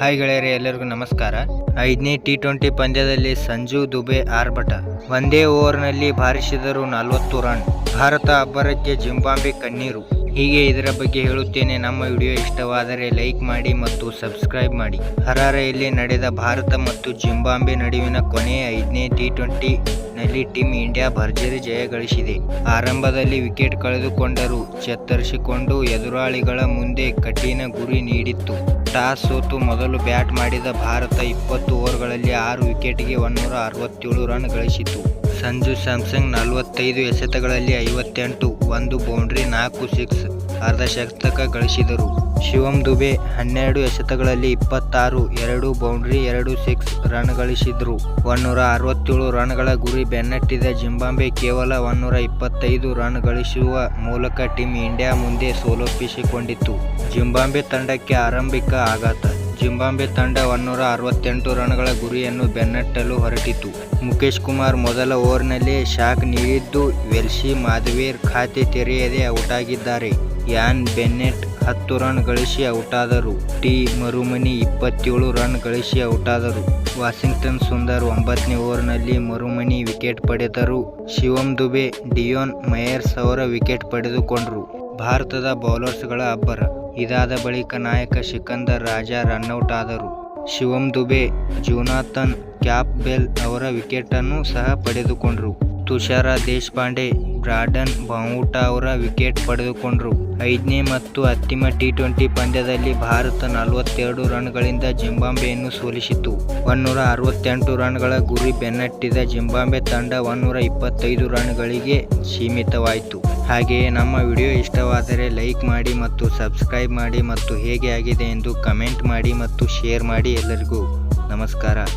Hi ಗೆಳೆಯರೇ, ಎಲ್ಲರಿಗೂ ನಮಸ್ಕಾರ. ಐದನೇ ಟಿ ಟ್ವೆಂಟಿ ಪಂದ್ಯದಲ್ಲಿ ಸಂಜು ದುಬೆ ಆರ್ಭಟ. ಒಂದೇ ಓವರ್ನಲ್ಲಿ ಬಾರಿಸಿದರು ನಲವತ್ತು ರನ್. ಭಾರತ ಅಬ್ಬರಕ್ಕೆ ಜಿಂಬಾಂಬೆ ಕಣ್ಣೀರು. ಹೀಗೆ ಇದರ ಬಗ್ಗೆ ಹೇಳುತ್ತೇನೆ. ನಮ್ಮ ವಿಡಿಯೋ ಇಷ್ಟವಾದರೆ ಲೈಕ್ ಮಾಡಿ ಮತ್ತು ಸಬ್ಸ್ಕ್ರೈಬ್ ಮಾಡಿ. ಹರಾರೆಯಲ್ಲಿ ನಡೆದ ಭಾರತ ಮತ್ತು ಜಿಂಬಾಂಬೆ ನಡುವಿನ ಕೊನೆಯ ಐದನೇ ಟಿ ಟ್ವೆಂಟಿ ನಲ್ಲಿ ಟೀಮ್ ಇಂಡಿಯಾ ಭರ್ಜರಿ ಜಯ ಗಳಿಸಿದೆ. ಆರಂಭದಲ್ಲಿ ವಿಕೆಟ್ ಕಳೆದುಕೊಂಡರು. ಚತ್ತರಿಸಿಕೊಂಡು ಎದುರಾಳಿಗಳ ಮುಂದೆ ಕಠಿಣ ಗುರಿ ನೀಡಿತ್ತು. ಟಾಸ್ ಸೋತು ಮೊದಲು ಬ್ಯಾಟ್ ಮಾಡಿದ ಭಾರತ ಇಪ್ಪತ್ತು ಓವರ್ಗಳಲ್ಲಿ ಆರು ವಿಕೆಟ್ಗೆ ಒನ್ನೂರ ಅರವತ್ತೇಳು ರನ್ ಗಳಿಸಿತು. ಸಂಜು ಸ್ಯಾಮ್ಸಂಗ್ ನಲವತ್ತೈದು ಎಸೆತಗಳಲ್ಲಿ ಐವತ್ತೆಂಟು, ಒಂದು ಬೌಂಡ್ರಿ ನಾಲ್ಕು, ಸಿಕ್ಸ್ ಅರ್ಧಶತಕ ಗಳಿಸಿದರು. ಶಿವಂ ದುಬೆ ಹನ್ನೆರಡು ಎಸೆತಗಳಲ್ಲಿ ಇಪ್ಪತ್ತಾರು, ಎರಡು ಬೌಂಡ್ರಿ, ಎರಡು ಸಿಕ್ಸ್ ರನ್ ಗಳಿಸಿದ್ರು ಒನ್ನೂರ ಅರವತ್ತೇಳು ರನ್ಗಳ ಗುರಿ ಬೆನ್ನಟ್ಟಿದ ಜಿಂಬಾಂಬೆ ಕೇವಲ ಒನ್ನೂರ ಇಪ್ಪತ್ತೈದು ರನ್ ಗಳಿಸುವ ಮೂಲಕ ಟೀಮ್ ಇಂಡಿಯಾ ಮುಂದೆ ಸೋಲೊಪ್ಪಿಸಿಕೊಂಡಿತ್ತು ಜಿಂಬಾಂಬೆ ತಂಡಕ್ಕೆ ಆರಂಭಿಕ ಆಘಾತ. ಜಿಂಬಾಂಬೆ ತಂಡ ಒನ್ನೂರ ಅರವತ್ತೆಂಟು ರನ್ಗಳ ಗುರಿಯನ್ನು ಬೆನ್ನಟ್ಟಲು ಹೊರಟಿತು. ಮುಖೇಶ್ ಕುಮಾರ್ ಮೊದಲ ಓವರ್ನಲ್ಲಿ ಶಾಕ್ ನೀಡಿದ್ದು ವೆಲ್ಶಿ ಮಾಧವೇರ್ ಖಾತೆ ತೆರೆಯದೆ ಔಟಾಗಿದ್ದಾರೆ. ಯಾನ್ ಬೆನ್ನೆಟ್ ಹತ್ತು ರನ್ ಗಳಿಸಿ ಔಟಾದರು. ಟಿ. ಮರುಮನಿ ಇಪ್ಪತ್ತೇಳು ರನ್ ಗಳಿಸಿ ಔಟಾದರು. ವಾಷಿಂಗ್ಟನ್ ಸುಂದರ್ ಒಂಬತ್ತನೇ ಓವರ್ನಲ್ಲಿ ಮರುಮನಿ ವಿಕೆಟ್ ಪಡೆದರು. ಶಿವಂ ದುಬೆ, ಡಿಯೋನ್ ಮಯರ್ಸ್ ಅವರ ವಿಕೆಟ್ ಪಡೆದುಕೊಂಡರು. ಭಾರತದ ಬೌಲರ್ಸ್ಗಳ ಅಬ್ಬರ. ಇದಾದ ಬಳಿಕ ನಾಯಕ ಸಿಕಂದರ್ ರಾಜಾ ರನ್ಔಟ್ ಆದರು. Shivam Dube Jonathan Campbell ಅವರ ವಿಕೆಟನ್ನು ಸಹ ಪಡೆದುಕೊಂಡರು. ತುಷಾರ ದೇಶಪಾಂಡೆ ಬ್ರಾಡನ್ ಬೌಟ ಅವರ ವಿಕೆಟ್ ಪಡೆದುಕೊಂಡರು. ಐದನೇ ಮತ್ತು ಅಂತಿಮ ಟಿ ಟ್ವೆಂಟಿ ಪಂದ್ಯದಲ್ಲಿ ಭಾರತ ನಲವತ್ತೆರಡು ರನ್ಗಳಿಂದ ಜಿಂಬಾಂಬೆಯನ್ನು ಸೋಲಿಸಿತು. ಒನ್ನೂರ ಅರವತ್ತೆಂಟು ರನ್ಗಳ ಗುರಿ ಬೆನ್ನಟ್ಟಿದ ಜಿಂಬಾಂಬೆ ತಂಡ ಒನ್ನೂರ ಇಪ್ಪತ್ತೈದು ರನ್ಗಳಿಗೆ ಸೀಮಿತವಾಯಿತು. ಹಾಗೆಯೇ ನಮ್ಮ ವಿಡಿಯೋ ಇಷ್ಟವಾದರೆ ಲೈಕ್ ಮಾಡಿ ಮತ್ತು ಸಬ್ಸ್ಕ್ರೈಬ್ ಮಾಡಿ ಮತ್ತು ಹೇಗೆ ಆಗಿದೆ ಎಂದು ಕಮೆಂಟ್ ಮಾಡಿ ಮತ್ತು ಶೇರ್ ಮಾಡಿ ಎಲ್ಲರಿಗೂ ನಮಸ್ಕಾರ.